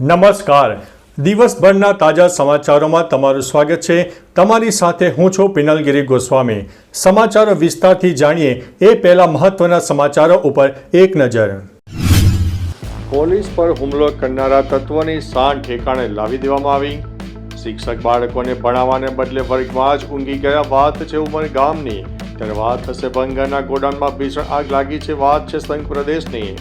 નમસ્કાર. દિવસભરના તાજા સમાચારોમાં તમારું સ્વાગત છે. તમારી સાથે હું છું પિનલગીરી ગોસ્વામી. સમાચારો વિસ્તારથી જાણીએ એ પહેલા મહત્વના સમાચારો ઉપર એક નજર. પોલીસ પર હુમલો કરનારા તત્વોની શાન ઠેકાણે લાવી દેવામાં આવી. શિક્ષક બાળકોને ભણાવવાને બદલે વર્ગમાં જ ઊંઘી ગયા વાત છે ઉમર ગામની. ત્યારે વાત થશે બંગાળના ગોડાઉનમાં ભીષણ આગ લાગી છે, વાત છે સંઘ પ્રદેશની.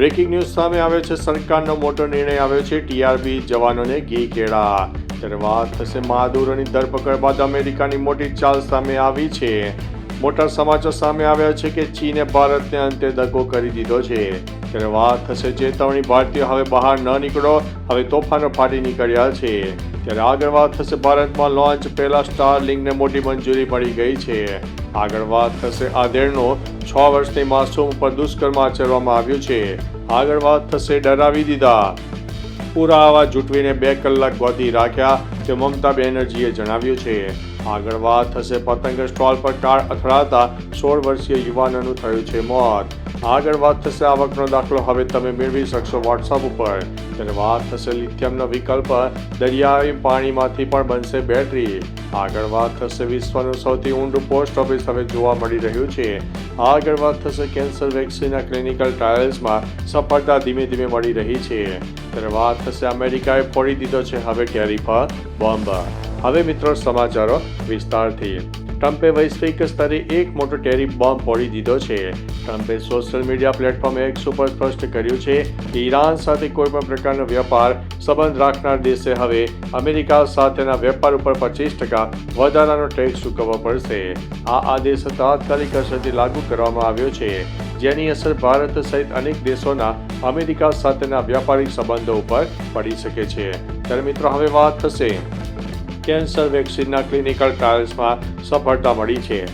બ્રેકિંગ ન્યૂઝ સામે આવ્યો છે, સરકારનો મોટો નિર્ણય આવ્યો છે, ટીઆરબી જવાનોને ઘી કેળા. ત્યારે વાત થશે મહાદુરોની ધરપકડ બાદ અમેરિકાની મોટી ચાલ સામે આવી છે. મોટા સમાચાર સામે આવ્યા છે કે ચીને ભારતને અંતે દગો કરી દીધો છે. ત્યારે વાત થશે. ચેતવણી ભારતીય હવે બહાર ન નીકળો. હવે તોફાનો ફાટી નીકળ્યા છે. ત્યારે આગળ વાત થશે ભારતમાં લોન્ચ પહેલા સ્ટાર લિંગને મોટી મંજૂરી મળી ગઈ છે. આગળ વાત થશે આધેડનો છ વર્ષની માસૂમ પર દુષ્કર્મ આચરવામાં આવ્યું છે. આગળ વાત થશે ડરાવી દીધા. પુરાવા જૂટવીને બે કલાક ગોતી રાખ્યા, તે મમતા બેનર્જીએ જણાવ્યું છે. આગળ વાત થશે પતંગ સ્ટોલ પર કાર અથડાતા સોળ વર્ષીય યુવાનનું થયું છે મોત. આગળ વાત થશે આવકનો દાખલો. હવે તમે મેળવી શકશો વોટ્સઅપ ઉપર. ત્યારે વાત થશે લિથિયમનો વિકલ્પ. દરિયાઈ પાણીમાંથી પણ બનશે બેટરી. આગળ વાત થશે વિશ્વનું સૌથી ઊંડું પોસ્ટ ઓફિસ હવે જોવા મળી રહ્યું છે. આગળ વાત થશે કેન્સર વેક્સિનના ક્લિનિકલ ટ્રાયલ્સમાં સફળતા ધીમે ધીમે મળી રહી છે. ત્યારે વાત થશે અમેરિકાએ ફોડી દીધો છે હવે કેરી પર બોમ્બ. હવે મિત્રો સમાચારો વિસ્તારથી. ટ્રમ્પે વૈશ્વિક સ્તરે એક મોટો ટેરિફ બોમ્બ ફોડી દીધો છે. ટ્રમ્પે સોશિયલ મીડિયા પ્લેટફોર્મ એક્સ ઉપર સ્પષ્ટ કર્યું છે કે ઈરાન સાથે કોઈપણ પ્રકારનો વેપાર સંબંધ રાખનાર દેશે હવે અમેરિકા સાથેના વેપાર ઉપર પચીસ ટકા વધારાનો ટેક્સ ચૂકવવો પડશે. આ આદેશ તાત્કાલિક અસરથી લાગુ કરવામાં આવ્યો છે, જેની અસર ભારત સહિત અનેક દેશોના અમેરિકા સાથેના વ્યાપારિક સંબંધો ઉપર પડી શકે છે. ત્યારે મિત્રો, હવે વાત થશે કેન્સર વેક્સિનના ક્લિનિકલ ટ્રાયલ્સમાં સફળતા મળી છે.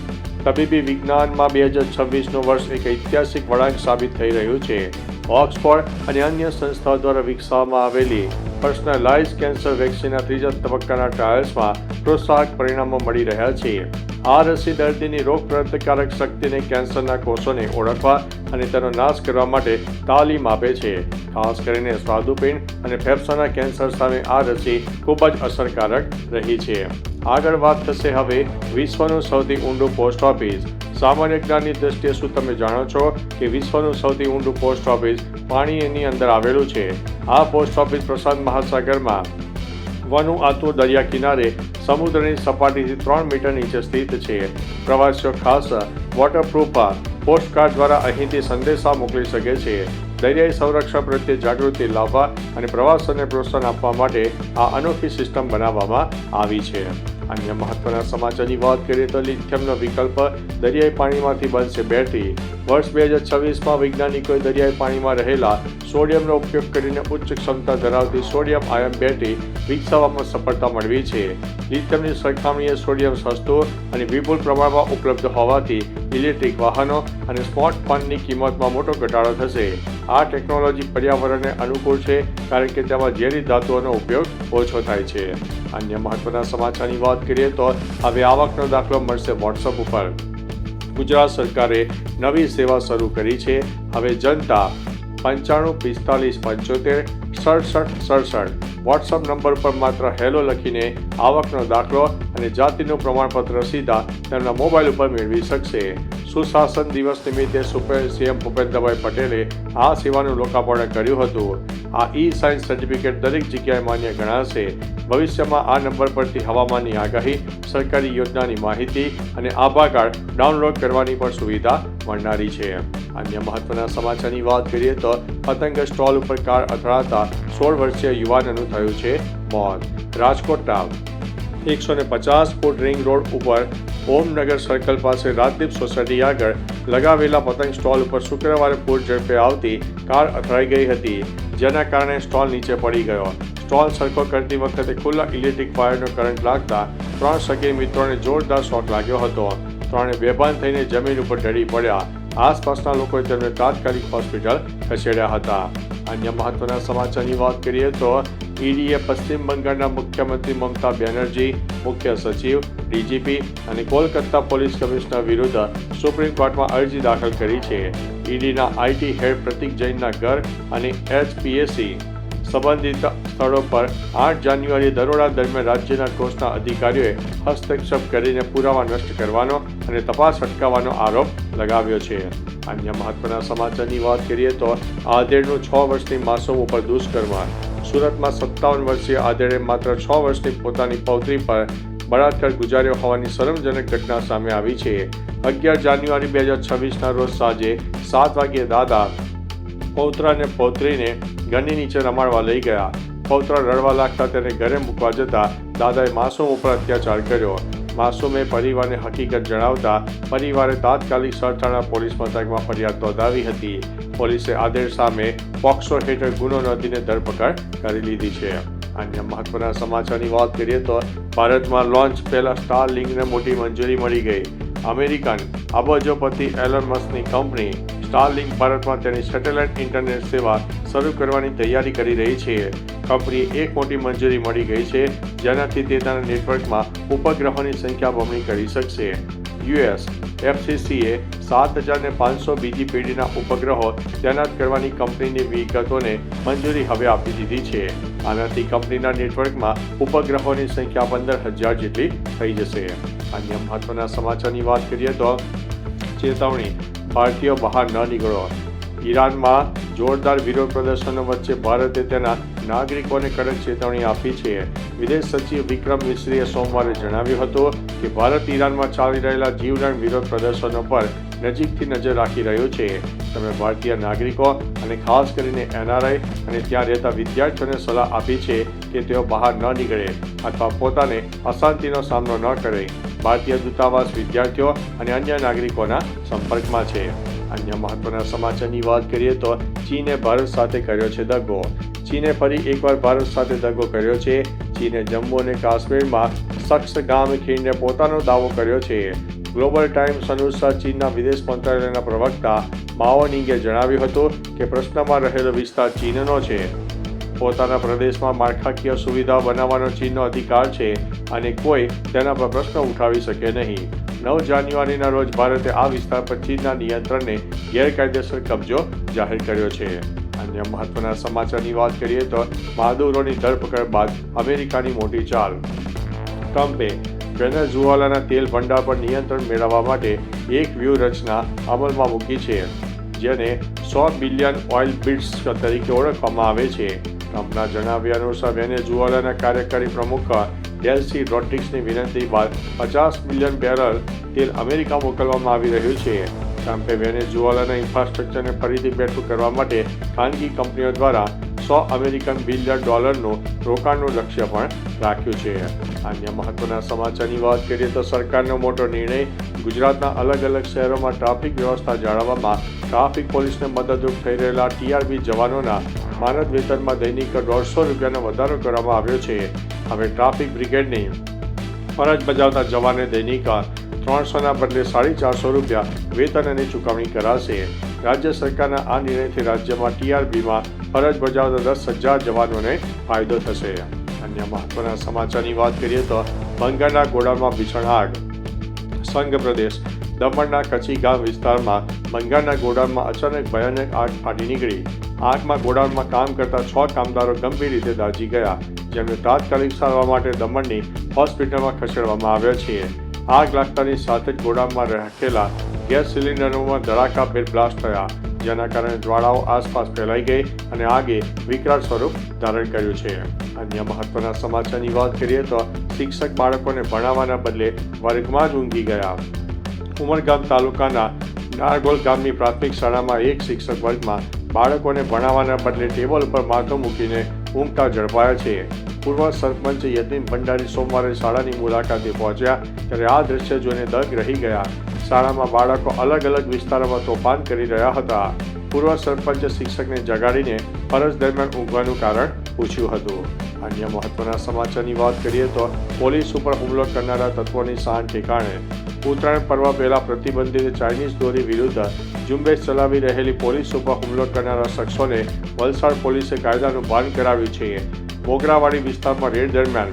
તબીબી વિજ્ઞાનમાં બે હજાર છવ્વીસનું વર્ષ એક ઐતિહાસિક વળાંક સાબિત થઈ રહ્યું છે. ઓક્સફોર્ડ અને અન્ય સંસ્થાઓ દ્વારા વિકસાવવામાં આવેલી પર્સનલાઇઝ કેન્સર વેક્સિનના ત્રીજા તબક્કાના ટ્રાયલ્સમાં પ્રોત્સાહક પરિણામો મળી રહ્યા છે. આ રસી દર્દીની રોગ પ્રતિકારક શક્તિને કેન્સરના કોષોને ઓળખવા અને તેનો નાશ કરવા માટે તાલીમ આપે છે. ખાસ કરીને સ્વાદુપિંડ અને ફેફસાના કેન્સર સામે આ રસી ખૂબ જ અસરકારક રહી છે. આગળ વાત થશે હવે વિશ્વનું સૌથી ઊંડું પોસ્ટ ઓફિસ સામાન્ય જ્ઞાનની દ્રષ્ટિએ શું તમે જાણો છો કે વિશ્વનું સૌથી ઊંડું પોસ્ટ ઓફિસ પાણીની અંદર આવેલું છે? આ પોસ્ટ ઓફિસ પ્રશાંત મહાસાગરમાં વનું આતુર દરિયા કિનારે સમુદ્રની સપાટીથી ત્રણ મીટર નીચે સ્થિત છે. પ્રવાસીઓ ખાસ વોટરપ્રૂફ પોસ્ટકાર્ડ દ્વારા અહીંથી સંદેશા મોકલી શકે છે. દરિયાઈ સંરક્ષણ પ્રત્યે જાગૃતિ લાવવા અને પ્રવાસનને પ્રોત્સાહન આપવા માટે આ અનોખી સિસ્ટમ બનાવવામાં આવી છે. અન્ય મહત્વના સમાચારની વાત કરીએ તો લિથિયમનો વિકલ્પ દરિયાઈ પાણીમાંથી બનશે બેટરી વર્ષ બે હજાર છવ્વીસમાં વૈજ્ઞાનિકોએ દરિયાઈ પાણીમાં રહેલા સોડિયમનો ઉપયોગ કરીને ઉચ્ચ ક્ષમતા ધરાવતી સોડિયમ આયન બેટરી વિકસાવવામાં સફળતા મળવી છે. લિથિયમની સરખામણીએ સોડિયમ સસ્તું અને વિપુલ પ્રમાણમાં ઉપલબ્ધ હોવાથી ઇલેક્ટ્રિક વાહનો અને સ્માર્ટફોનની કિંમતમાં મોટો ઘટાડો થશે. આ ટેકનોલોજી પર્યાવરણને અનુકૂળ છે, કારણ કે તેમાં ઝેરી ધાતુઓનો ઉપયોગ ઓછો થાય છે. અન્ય મહત્વના સમાચારની વાત કરીએ તો હવે આવકનો દાખલો મળશે વોટ્સઅપ ઉપર. ગુજરાત સરકારે નવી સેવા શરૂ કરી છે. હવે જનતા પંચાણું, પિસ્તાલીસ, પંચોતેર, સડસઠ સડસઠ. વોટ્સઅપ નંબર પર માત્ર હેલો લખીને આવકનો દાખલો અને જાતિનું પ્રમાણપત્ર સીધા તેમના મોબાઈલ ઉપર મેળવી શકશે. સુશાસન દિવસ નિમિત્તે સીએમ ભૂપેન્દ્રભાઈ પટેલે આ સેવાનું લોકાર્પણ કર્યું હતું. આ ઈ સાયન્સ સર્ટિફિકેટ દરેક જગ્યાએ માન્ય ગણાશે. ભવિષ્યમાં આ નંબર પરથી હવામાનની આગાહી, સરકારી યોજનાની માહિતી અને આભા કાર્ડ ડાઉનલોડ કરવાની પણ સુવિધા મળનારી છે. અન્ય મહત્વના સમાચારની વાત કરીએ તો પતંગ સ્ટોલ ઉપર કાર અથડાતા સોળ વર્ષીય યુવાનનું થયું છે મોત. રાજકોટ એકસો ને પચાસ ફૂટ રિંગ રોડ ઉપર ઓમનગર સર્કલ પાસે રાજદીપ સોસાયટી આગળ લગાવેલા પતંગ સ્ટોલ ઉપર શુક્રવારે પૂર ઝડપે આવતી કાર અથડાઈ ગઈ હતી, જેના કારણે સ્ટોલ નીચે પડી ગયો. સ્ટોલ સરખો કરતી વખતે ખુલ્લા ઇલેક્ટ્રિક વાયરનો કરંટ લાગતા ત્રણ સગીર મિત્રોને જોરદાર શોક લાગ્યો હતો. ત્રણે બેભાન થઈને જમીન ઉપર ઢળી પડ્યા. આસપાસના લોકોએ તેમને તાત્કાલિક હોસ્પિટલ ખસેડ્યા હતા. અન્ય મહત્વના સમાચારની વાત કરીએ તો ઈડીએ પશ્ચિમ બંગાળના મુખ્યમંત્રી મમતા બેનર્જી, મુખ્ય સચિવ, ડીજીપી અને કોલકાતા પોલીસ કમિશનર વિરુદ્ધ સુપ્રીમ કોર્ટમાં અરજી દાખલ કરી છે. ઈડીના આઈટી હેડ પ્રતિક જૈનના ઘર અને એચપીએસસી સંબંધિત સ્થળો પર આઠ જાન્યુઆરી દરોડા દરમિયાન રાજ્યના ટોચના અધિકારીઓએ હસ્તક્ષેપ કરીને પુરાવા નષ્ટ કરવાનો અને તપાસ અટકાવવાનો આરોપ લગાવ્યો છે. અન્ય મહત્વના સમાચારની વાત કરીએ તો આધેડનું છ વર્ષની માસૂમ ઉપર દુષ્કર્મ સુરતમાં સત્તાવન વર્ષીય આધેડે માત્ર છ વર્ષની પોતાની પૌત્રી પર બળાત્કાર ગુજાર્યો હોવાની શરમજનક ઘટના સામે આવી છે. અગિયાર જાન્યુઆરી બે હજાર છવ્વીસના રોજ સાંજે સાત વાગ્યે દાદા પૌત્ર અને પૌત્રીને ઘરની નીચે રમાડવા લઈ ગયા. પૌત્ર રડવા લાગતા તેને ઘરે મૂકવા જતા દાદાએ માસૂમ ઉપર અત્યાચાર કર્યો. માસૂમે પરિવારને હકીકત જણાવતા પરિવારે તાત્કાલિક સરથાણા પોલીસ મથકમાં ફરિયાદ નોંધાવી હતી. પોલીસે આદેશ સામે પોક્સો હેઠળ ગુનો નોંધીને ધરપકડ કરી લીધી છે. અન્ય મહત્વના સમાચારની વાત કરીએ તો ભારતમાં લોન્ચ પહેલા સ્ટાર લિંકને મોટી મંજૂરી મળી ગઈ. અમેરિકન અબજોપતિ એલન મસ્કની કંપની સ્ટારલિંક ભારતમાં તેની સેટેલાઇટ ઇન્ટરનેટ સેવા શરૂ કરવાની તૈયારી કરી રહી છે. કંપનીએ એક મોટી મંજૂરી મળી ગઈ છે, જેનાથી તે તેના નેટવર્કમાં ઉપગ્રહોની સંખ્યા બમણી કરી શકશે. યુએસ એફસીસીએ સાત હજારને પાંચસો બીજી પેઢીના ઉપગ્રહો તૈનાત કરવાની કંપનીની વિગતોને મંજૂરી હવે આપી દીધી છે. આનાથી કંપનીના નેટવર્કમાં ઉપગ્રહોની સંખ્યા પંદર હજાર જેટલી થઈ જશે. અન્ય મહત્વના સમાચારની વાત કરીએ તો ચેતવણી ભારતીયો બહાર ન નીકળો. ઈરાનમાં જોરદાર વિરોધ પ્રદર્શનો વચ્ચે ભારતે તેના નાગરિકોને કડક ચેતવણી આપી છે. વિદેશ સચિવ વિક્રમ મિશ્રીએ સોમવારે જણાવ્યું હતું કે ભારત ઈરાનમાં ચાલી રહેલા જીવલેણ વિરોધ પ્રદર્શનો પર નજીકથી નજર રાખી રહ્યું છે. તમે ભારતીય નાગરિકો અને ખાસ કરીને એનઆરઆઈ અને ત્યાં રહેતા વિદ્યાર્થીઓને સલાહ આપી છે કે તેઓ બહાર ન નીકળે અથવા પોતાને અશાંતિનો સામનો ન કરે. ભારતીય દૂતાવાસ વિદ્યાર્થીઓ અને અન્ય નાગરિકોના સંપર્કમાં છે. અન્ય મહત્વના સમાચારની વાત કરીએ તો ચીને ભારત સાથે કર્યો છે દગો. ચીને ફરી એકવાર ભારત સાથે દગો કર્યો છે. ચીને જમ્મુ અને કાશ્મીરમાં સખ્સ ગામ ખીણને પોતાનો દાવો કર્યો છે. ગ્લોબલ ટાઈમ્સ અનુસાર ચીનના વિદેશ મંત્રાલયના પ્રવક્તા માઓનિંગે જણાવ્યું હતું કે પ્રશ્નમાં રહેલો વિસ્તાર ચીનનો છે. પોતાના પ્રદેશમાં માળખાકીય સુવિધાઓ બનાવવાનો ચીનનો અધિકાર છે અને કોઈ તેના પર પ્રશ્ન ઉઠાવી શકે નહીં. નવ જાન્યુઆરીના રોજ ભારતે આ વિસ્તાર પર ચીનના નિયંત્રણને ગેરકાયદેસર કબજો જાહેર કર્યો છે. અન્ય મહત્વના સમાચારની વાત કરીએ તો માદુરોની ધરપકડ બાદ અમેરિકાની મોટી ચાલ. ટ્રમ્પે વેનેઝુએલાના તેલ ભંડાર પર નિયંત્રણ મેળવવા માટે એક વ્યૂહરચના અમલમાં મૂકી છે, જેને સો બિલિયન ઓઇલ બિટ્સ તરીકે ઓળખવામાં આવે છે. ટ્રમ્પના જણાવ્યા અનુસાર વેનેઝુએલાના કાર્યકારી પ્રમુખ ડેલ્સી રોડ્રિક્સની વિનંતી બાદ પચાસ મિલિયન બેરલ તેલ અમેરિકા મોકલવામાં આવી રહ્યું છે. ટ્રમ્પે વેનેઝુએલાના ઇન્ફ્રાસ્ટ્રક્ચરને ફરીથી બેઠું કરવા માટે ખાનગી કંપનીઓ દ્વારા સો અમેરિકન બિલિયન ડોલરનું રોકાણનું લક્ષ્ય પણ રાખ્યું છે. અન્ય મહત્વના સમાચારની વાત કરીએ તો સરકારનો મોટો નિર્ણય ગુજરાતના અલગ અલગ શહેરોમાં ટ્રાફિક વ્યવસ્થા જાળવવામાં ટ્રાફિક પોલીસને મદદરૂપ થઈ રહેલા ટીઆરબી જવાનોના માનદ વેતનમાં દૈનિક દોઢસો રૂપિયાનો વધારો કરવામાં આવ્યો છે. હવે ટ્રાફિક બ્રિગેડની ફરજ બજાવતા જવાને દૈનિક ત્રણસોના બદલે સાડી ચારસો રૂપિયા વેતનની ચૂકવણી કરાશે. રાજ્ય સરકારના આ નિર્ણયથી રાજ્યમાં ટીઆરબીમાં ફરજ બજાવતા દસ હજાર જવાનોને ફાયદો થશે. અન્ય મહત્વના સમાચારની વાત કરીએ તો બંગાળના ગોડામાં ભીષણ આગ. સંઘ પ્રદેશ દમણના કચ્છી ગામ વિસ્તારમાં બંગાળના ગોડાઉનમાં અચાનક ભયાનક આગ ફાટી નીકળી. આગમાં ગોડાઉનમાં કામ કરતા છ કામદારો ગંભીર રીતે દાઝી ગયા, જેમને તાત્કાલિક સારવાર માટે દમણની હોસ્પિટલમાં ખસેડવામાં આવ્યા છે આગ લાગતાની સાથે જ ગોડાઉનમાં રાખેલા ગેસ સિલિન્ડરોમાં ધડાકાભેર બ્લાસ્ટ થયા, જેના કારણે જ્વાળાઓ આસપાસ ફેલાઈ ગઈ અને આગે વિકરાળ સ્વરૂપ ધારણ કર્યું છે. અન્ય મહત્વના સમાચારની વાત કરીએ તો શિક્ષક બાળકોને ભણાવવાના બદલે વર્ગમાં જ ઊંઘી ગયા. ઉમરગામ તાલુકાના નારગોલ ગામની પ્રાથમિક શાળામાં એક શિક્ષક વર્ગમાં બાળકોને ભણાવવાના બદલે ટેબલ ઉપર માથું મૂકીને ઊંઘતા ઝડપાયા છે. પૂર્વ સરપંચ યતીન ભંડારી સોમવારે શાળાની મુલાકાતે પહોંચ્યા ત્યારે આ દ્રશ્ય જોઈને દગ રહી ગયા. શાળામાં બાળકો અલગ અલગ વિસ્તારોમાં તોફાન કરી રહ્યા હતા. પૂર્વ સરપંચે શિક્ષકને જગાડીને ફરજ દરમિયાન ઊંઘવાનું કારણ પૂછ્યું હતું. અન્ય મહત્વના સમાચારની વાત કરીએ તો પોલીસ ઉપર હુમલો કરનારા તત્વોની શાન ઠેકાણે ઉત્તરાયણ પર્વ પહેલા પ્રતિબંધિત ચાઇનીઝ દોરી વિરુદ્ધ ઝુંબેશ ચલાવી રહેલી પોલીસ ઉપર હુમલો કરનારા શખ્સોને વલસાડ પોલીસે કાયદાનું ભાન કરાવ્યું છે. મોગરાવાડી વિસ્તારમાં રેડ દરમિયાન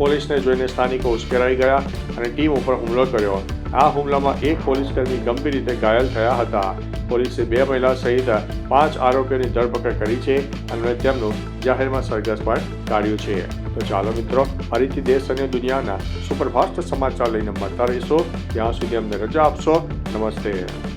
પોલીસને જોઈને સ્થાનિકો ઉશ્કેરાઈ ગયા અને ટીમ ઉપર હુમલો કર્યો. આ હુમલામાં એક પોલીસકર્મી ગંભીર રીતે ઘાયલ થયા હતા. પોલીસે બે મહિલા સહિત પાંચ આરોપીઓની ધરપકડ કરી છે અને તેમનું જાહેરમાં સરઘસ પણ કાઢ્યું છે. તો ચાલો મિત્રો, ફરીથી દેશ અને દુનિયાના સુપરફાસ્ટ સમાચાર લઈને મળતા રહીશો. ત્યાં સુધી અમને રજા આપશો. નમસ્તે.